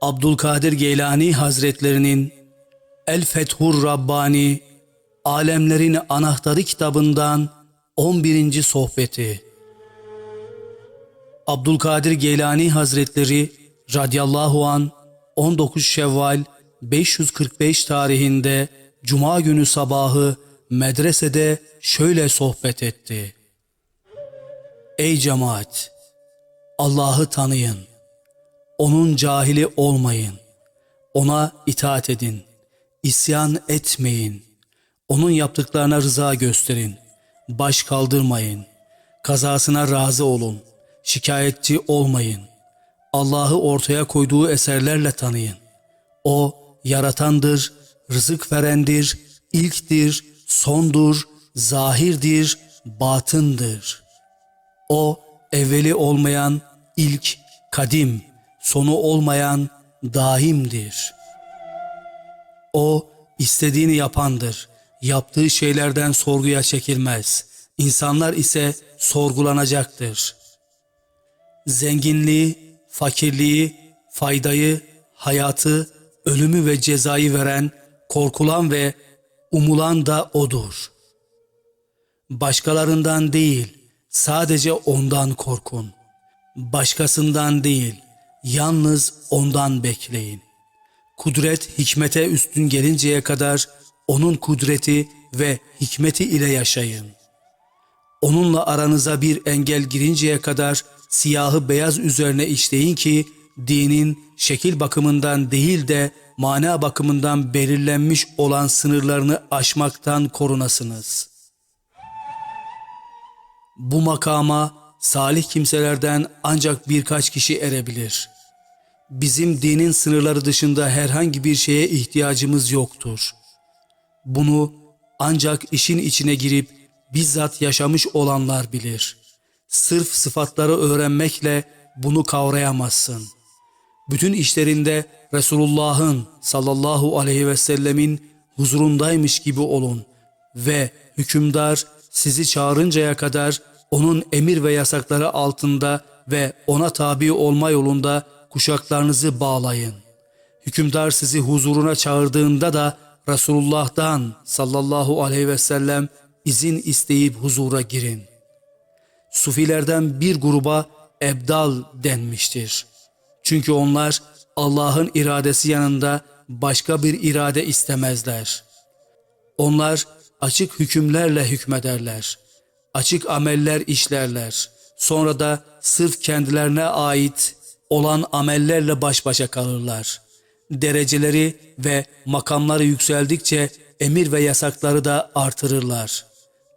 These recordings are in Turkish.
Abdülkadir Geylani Hazretlerinin El Fethur Rabbani Alemlerin Anahtarı kitabından 11. sohbeti. Abdülkadir Geylani Hazretleri radıyallahu an 19 Şevval 545 tarihinde Cuma günü sabahı medresede şöyle sohbet etti. Ey cemaat! Allah'ı tanıyın. Onun cahili olmayın. Ona itaat edin. İsyan etmeyin. Onun yaptıklarına rıza gösterin. Baş kaldırmayın. Kazasına razı olun. Şikayetçi olmayın. Allah'ı ortaya koyduğu eserlerle tanıyın. O yaratandır, rızık verendir, ilktir, sondur, zahirdir, batındır. O evveli olmayan ilk, kadim, sonu olmayan daimdir. O istediğini yapandır. Yaptığı şeylerden sorguya çekilmez. İnsanlar ise sorgulanacaktır. Zenginliği, fakirliği, faydayı, hayatı, ölümü ve cezayı veren, korkulan ve umulan da O'dur. Başkalarından değil, sadece O'ndan korkun. Başkasından değil, yalnız O'ndan bekleyin. Kudret hikmete üstün gelinceye kadar O'nun kudreti ve hikmeti ile yaşayın. Onunla aranıza bir engel girinceye kadar siyahı beyaz üzerine işleyin ki dinin şekil bakımından değil de mana bakımından belirlenmiş olan sınırlarını aşmaktan korunasınız. Bu makama salih kimselerden ancak birkaç kişi erebilir. Bizim dinin sınırları dışında herhangi bir şeye ihtiyacımız yoktur. Bunu ancak işin içine girip bizzat yaşamış olanlar bilir. Sırf sıfatları öğrenmekle bunu kavrayamazsın. Bütün işlerinde Resulullah'ın sallallahu aleyhi ve sellemin huzurundaymış gibi olun ve hükümdar sizi çağırıncaya kadar onun emir ve yasakları altında ve ona tabi olma yolunda kuşaklarınızı bağlayın. Hükümdar sizi huzuruna çağırdığında da Resulullah'tan sallallahu aleyhi ve sellem izin isteyip huzura girin. Sufilerden bir gruba ebdal denmiştir. Çünkü onlar Allah'ın iradesi yanında başka bir irade istemezler. Onlar açık hükümlerle hükmederler. Açık ameller işlerler. Sonra da sırf kendilerine ait olan amellerle baş başa kalırlar. Dereceleri ve makamları yükseldikçe emir ve yasakları da artırırlar.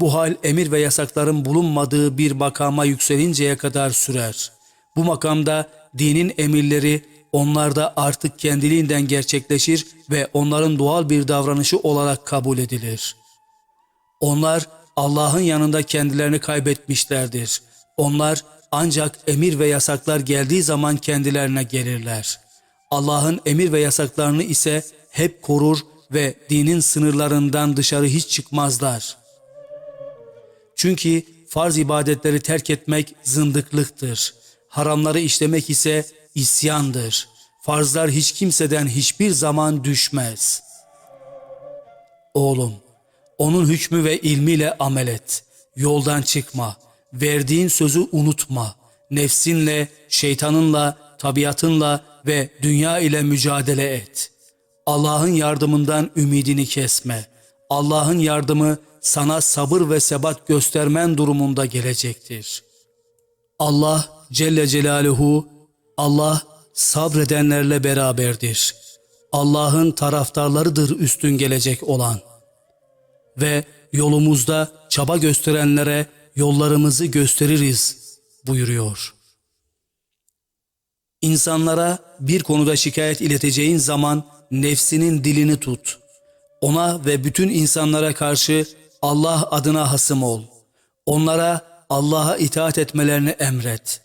Bu hal emir ve yasakların bulunmadığı bir makama yükselinceye kadar sürer. Bu makamda dinin emirleri onlarda artık kendiliğinden gerçekleşir ve onların doğal bir davranışı olarak kabul edilir. Onlar Allah'ın yanında kendilerini kaybetmişlerdir. Onlar ancak emir ve yasaklar geldiği zaman kendilerine gelirler. Allah'ın emir ve yasaklarını ise hep korur ve dinin sınırlarından dışarı hiç çıkmazlar. Çünkü farz ibadetleri terk etmek zındıklıktır. Haramları işlemek ise isyandır. Farzlar hiç kimseden hiçbir zaman düşmez. Oğlum, onun hükmü ve ilmiyle amel et. Yoldan çıkma. Verdiğin sözü unutma. Nefsinle, şeytanınla, tabiatınla ve dünya ile mücadele et. Allah'ın yardımından ümidini kesme. Allah'ın yardımı sana sabır ve sebat göstermen durumunda gelecektir. Allah Celle Celaluhu, Allah sabredenlerle beraberdir. Allah'ın taraftarlarıdır üstün gelecek olan. Ve yolumuzda çaba gösterenlere yollarımızı gösteririz buyuruyor. İnsanlara bir konuda şikayet ileteceğin zaman nefsinin dilini tut. Ona ve bütün insanlara karşı Allah adına hasım ol. Onlara Allah'a itaat etmelerini emret.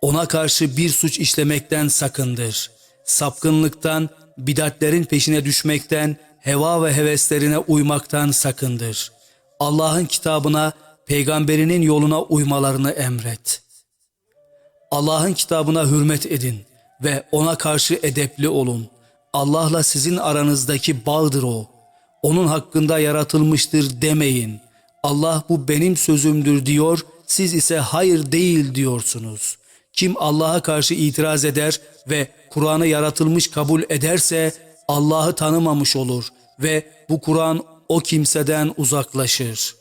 Ona karşı bir suç işlemekten sakındır. Sapkınlıktan, bidatlerin peşine düşmekten, heva ve heveslerine uymaktan sakındır. Allah'ın kitabına, peygamberinin yoluna uymalarını emret. Allah'ın kitabına hürmet edin. ve ona karşı edepli olun. Allah'la sizin aranızdaki bağdır o. Onun hakkında yaratılmıştır demeyin. Allah bu benim sözümdür diyor, siz ise hayır değil diyorsunuz. Kim Allah'a karşı itiraz eder ve Kur'an'ı yaratılmış kabul ederse Allah'ı tanımamış olur ve bu Kur'an o kimseden uzaklaşır.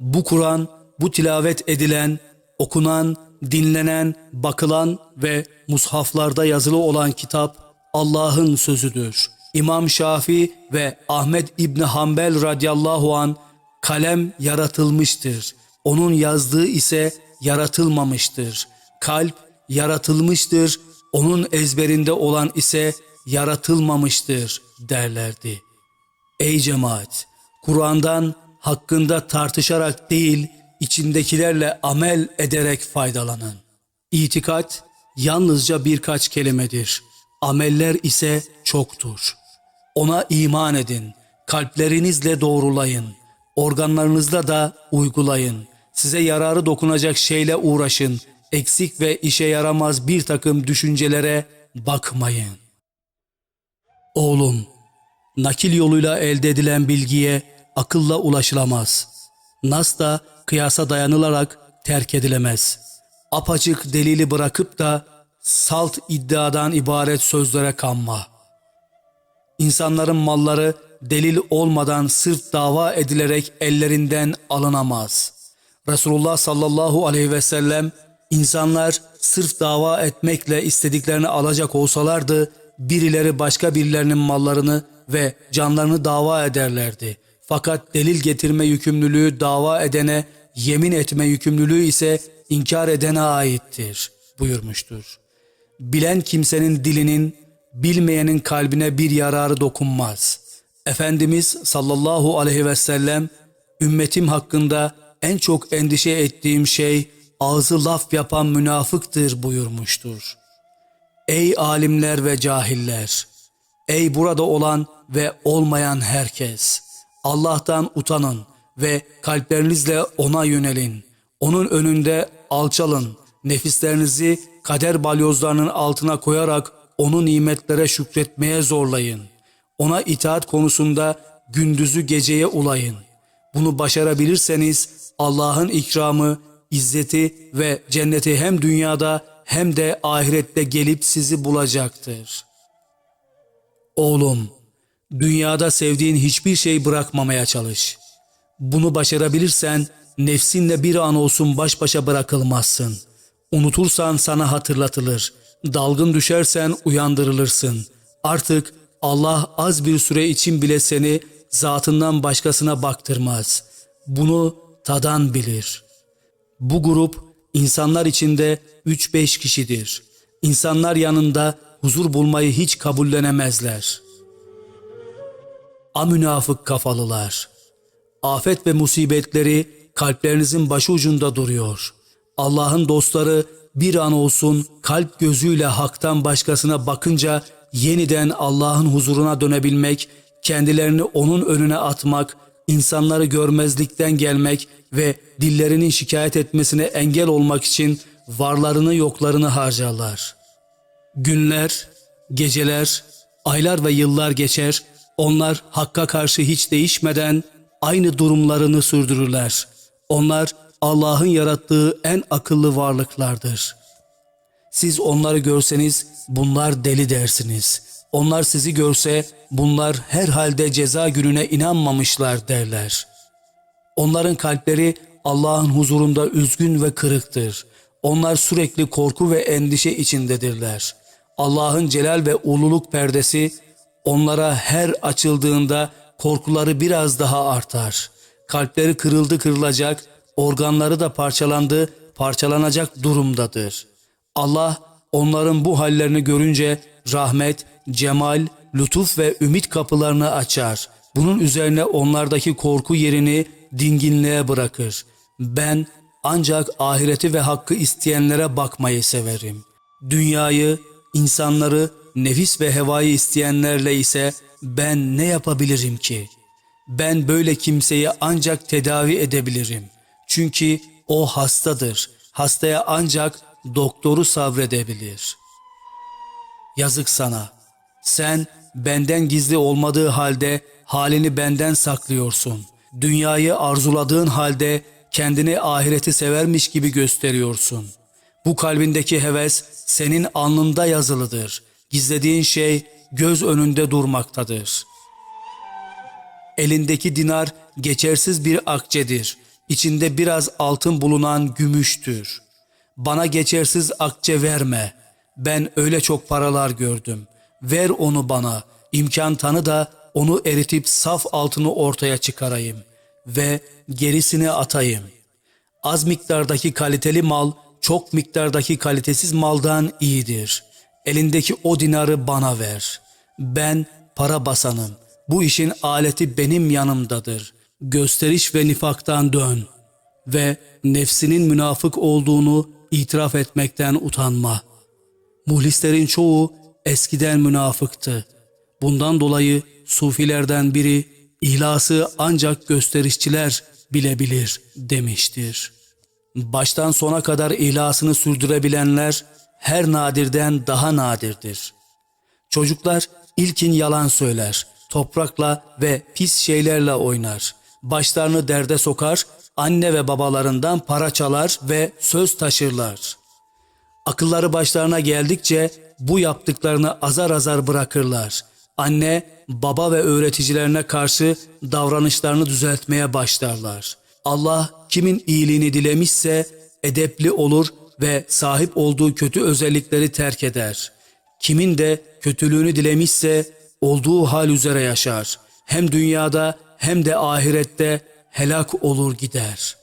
Bu Kur'an, bu tilavet edilen, okunan, dinlenen, bakılan ve mushaflarda yazılı olan kitap Allah'ın sözüdür. İmam Şafii ve Ahmet İbni Hanbel radıyallahu an kalem yaratılmıştır. Onun yazdığı ise yaratılmamıştır. Kalp yaratılmıştır. Onun ezberinde olan ise yaratılmamıştır derlerdi. Ey cemaat! Kur'an'dan hakkında tartışarak değil, içindekilerle amel ederek faydalanın. İtikat yalnızca birkaç kelimedir. Ameller ise çoktur. Ona iman edin, kalplerinizle doğrulayın, organlarınızda da uygulayın. Size yararı dokunacak şeyle uğraşın, eksik ve işe yaramaz bir takım düşüncelere bakmayın. Oğlum, nakil yoluyla elde edilen bilgiye akılla ulaşılamaz. Nas da kıyasa dayanılarak terk edilemez. Apaçık delili bırakıp da salt iddiadan ibaret sözlere kanma. İnsanların malları delil olmadan sırf dava edilerek ellerinden alınamaz. Resulullah sallallahu aleyhi ve sellem insanlar sırf dava etmekle istediklerini alacak olsalardı birileri başka birilerinin mallarını ve canlarını dava ederlerdi. Fakat delil getirme yükümlülüğü dava edene, yemin etme yükümlülüğü ise inkar edene aittir buyurmuştur. Bilen kimsenin dilinin, bilmeyenin kalbine bir yararı dokunmaz. Efendimiz sallallahu aleyhi ve sellem ümmetim hakkında en çok endişe ettiğim şey ağzı laf yapan münafıktır buyurmuştur. Ey alimler ve cahiller! Ey burada olan ve olmayan herkes! Allah'tan utanın ve kalplerinizle ona yönelin. Onun önünde alçalın. Nefislerinizi kader balyozlarının altına koyarak onu nimetlere şükretmeye zorlayın. Ona itaat konusunda gündüzü geceye ulayın. Bunu başarabilirseniz Allah'ın ikramı, izzeti ve cenneti hem dünyada hem de ahirette gelip sizi bulacaktır. Oğlum, dünyada sevdiğin hiçbir şey bırakmamaya çalış. Bunu başarabilirsen nefsinle bir an olsun baş başa bırakılmazsın. Unutursan sana hatırlatılır. Dalgın düşersen uyandırılırsın. Artık Allah az bir süre için bile seni zatından başkasına baktırmaz. Bunu tadan bilir. Bu grup insanlar içinde 3-5 kişidir. İnsanlar yanında huzur bulmayı hiç kabullenemezler. Amünafık kafalılar. Afet ve musibetleri kalplerinizin başı ucunda duruyor. Allah'ın dostları bir an olsun kalp gözüyle haktan başkasına bakınca yeniden Allah'ın huzuruna dönebilmek, kendilerini onun önüne atmak, insanları görmezlikten gelmek ve dillerinin şikayet etmesine engel olmak için varlarını yoklarını harcarlar. Günler, geceler, aylar ve yıllar geçer, onlar Hakk'a karşı hiç değişmeden aynı durumlarını sürdürürler. Onlar Allah'ın yarattığı en akıllı varlıklardır. Siz onları görseniz bunlar deli dersiniz. Onlar sizi görse bunlar herhalde ceza gününe inanmamışlar derler. Onların kalpleri Allah'ın huzurunda üzgün ve kırıktır. Onlar sürekli korku ve endişe içindedirler. Allah'ın celal ve ululuk perdesi onlara her açıldığında korkuları biraz daha artar. Kalpleri kırıldı kırılacak, organları da parçalandı parçalanacak durumdadır. Allah onların bu hallerini görünce rahmet, cemal, lütuf ve ümit kapılarını açar. Bunun üzerine onlardaki korku yerini dinginliğe bırakır. Ben ancak ahireti ve hakkı isteyenlere bakmayı severim. Dünyayı, insanları, nefis ve hevayı isteyenlerle ise ben ne yapabilirim ki? Ben böyle kimseyi ancak tedavi edebilirim. Çünkü o hastadır. Hastaya ancak doktoru sabredebilir. Yazık sana. Sen benden gizli olmadığı halde halini benden saklıyorsun. Dünyayı arzuladığın halde kendini ahireti severmiş gibi gösteriyorsun. Bu kalbindeki heves senin alnında yazılıdır. Gizlediğin şey göz önünde durmaktadır. Elindeki dinar geçersiz bir akçedir. İçinde biraz altın bulunan gümüştür. Bana geçersiz akçe verme. Ben öyle çok paralar gördüm. Ver onu bana. İmkan tanı da onu eritip saf altını ortaya çıkarayım ve gerisini atayım. Az miktardaki kaliteli mal çok miktardaki kalitesiz maldan iyidir. Elindeki o dinarı bana ver. Ben para basanım. Bu işin aleti benim yanımdadır. Gösteriş ve nifaktan dön ve nefsinin münafık olduğunu itiraf etmekten utanma. Muhlislerin çoğu eskiden münafıktı. Bundan dolayı sufilerden biri ihlası ancak gösterişçiler bilebilir demiştir. Baştan sona kadar ihlasını sürdürebilenler her nadirden daha nadirdir. Çocuklar ilkin yalan söyler, toprakla ve pis şeylerle oynar. Başlarını derde sokar, anne ve babalarından para çalar ve söz taşırlar. Akılları başlarına geldikçe bu yaptıklarını azar azar bırakırlar. Anne, baba ve öğreticilerine karşı davranışlarını düzeltmeye başlarlar. Allah kimin iyiliğini dilemişse edepli olur ve sahip olduğu kötü özellikleri terk eder. Kimin de kötülüğünü dilemişse olduğu hal üzere yaşar. Hem dünyada hem de ahirette helak olur gider.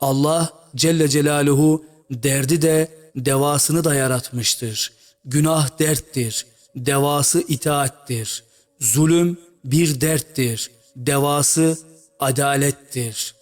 Allah Celle Celaluhu derdi de devasını da yaratmıştır. Günah derttir, devası itaattir. Zulüm bir derttir, devası adalettir.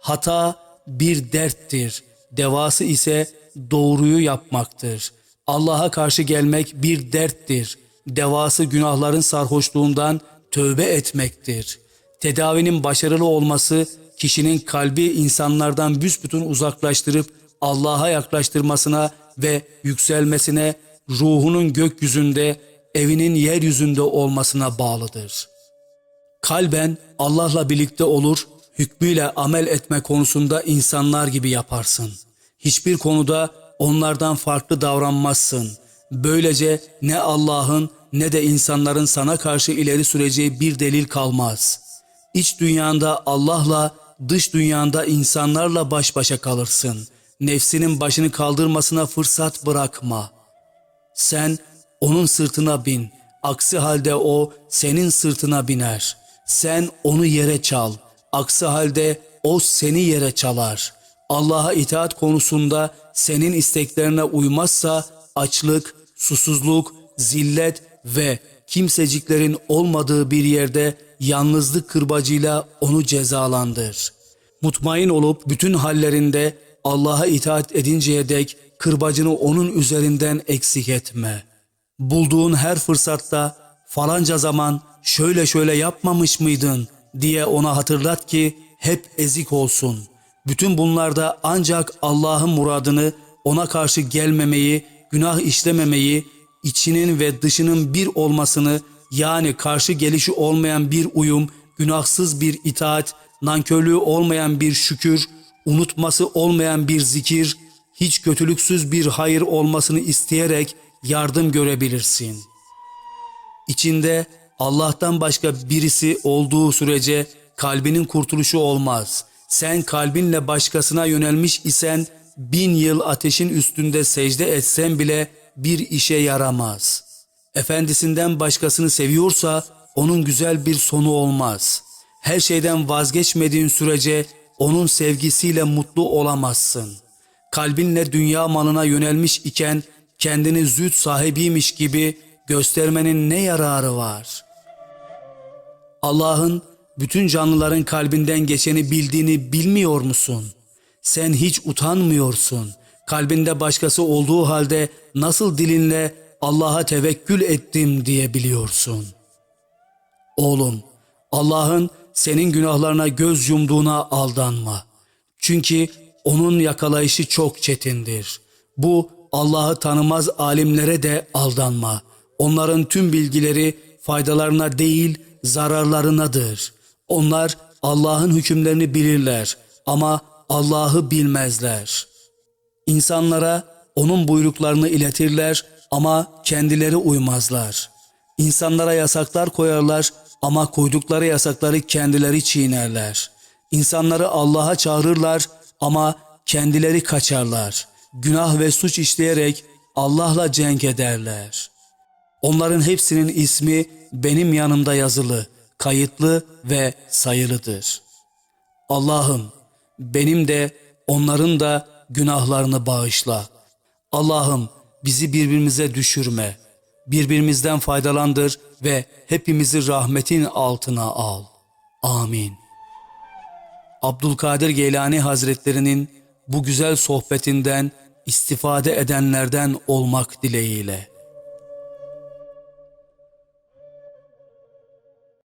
Hata bir derttir, devası ise doğruyu yapmaktır. Allah'a karşı gelmek bir derttir, devası günahların sarhoşluğundan tövbe etmektir. Tedavinin başarılı olması kişinin kalbi insanlardan büsbütün uzaklaştırıp Allah'a yaklaştırmasına ve yükselmesine, ruhunun gökyüzünde, evinin yeryüzünde olmasına bağlıdır. Kalben Allah'la birlikte olur, hükmüyle amel etme konusunda insanlar gibi yaparsın. Hiçbir konuda onlardan farklı davranmazsın. Böylece ne Allah'ın ne de insanların sana karşı ileri süreceği bir delil kalmaz. İç dünyanda Allah'la, dış dünyanda insanlarla baş başa kalırsın. Nefsinin başını kaldırmasına fırsat bırakma. Sen onun sırtına bin. Aksi halde o senin sırtına biner. Sen onu yere çal. Aksi halde o seni yere çalar. Allah'a itaat konusunda senin isteklerine uymazsa açlık, susuzluk, zillet ve kimseciklerin olmadığı bir yerde yalnızlık kırbacıyla onu cezalandır. Mutmain olup bütün hallerinde Allah'a itaat edinceye dek kırbacını onun üzerinden eksik etme. Bulduğun her fırsatta falanca zaman şöyle şöyle yapmamış mıydın diye ona hatırlat ki hep ezik olsun. Bütün bunlarda ancak Allah'ın muradını ona karşı gelmemeyi, günah işlememeyi, içinin ve dışının bir olmasını yani karşı gelişi olmayan bir uyum, günahsız bir itaat, nankörlüğü olmayan bir şükür, unutması olmayan bir zikir, hiç kötülüksüz bir hayır olmasını isteyerek yardım görebilirsin. İçinde Allah'tan başka birisi olduğu sürece kalbinin kurtuluşu olmaz. Sen kalbinle başkasına yönelmiş isen bin yıl ateşin üstünde secde etsen bile bir işe yaramaz. Efendisinden başkasını seviyorsa onun güzel bir sonu olmaz. Her şeyden vazgeçmediğin sürece onun sevgisiyle mutlu olamazsın. Kalbinle dünya malına yönelmiş iken kendini züht sahibiymiş gibi göstermenin ne yararı var? Allah'ın bütün canlıların kalbinden geçeni bildiğini bilmiyor musun? Sen hiç utanmıyorsun. Kalbinde başkası olduğu halde nasıl dilinle Allah'a tevekkül ettim diyebiliyorsun. Oğlum, Allah'ın senin günahlarına göz yumduğuna aldanma. Çünkü onun yakalayışı çok çetindir. Bu Allah'ı tanımaz alimlere de aldanma. Onların tüm bilgileri faydalarına değil zararlarınadır. Onlar Allah'ın hükümlerini bilirler ama Allah'ı bilmezler. İnsanlara onun buyruklarını iletirler ama kendileri uymazlar. İnsanlara yasaklar koyarlar ama koydukları yasakları kendileri çiğnerler. İnsanları Allah'a çağırırlar ama kendileri kaçarlar. Günah ve suç işleyerek Allah'la cenk ederler. Onların hepsinin ismi benim yanımda yazılı, kayıtlı ve sayılıdır. Allah'ım benim de onların da günahlarını bağışla. Allah'ım bizi birbirimize düşürme. Birbirimizden faydalandır ve hepimizi rahmetin altına al. Amin. Abdülkadir Geylani Hazretlerinin bu güzel sohbetinden istifade edenlerden olmak dileğiyle.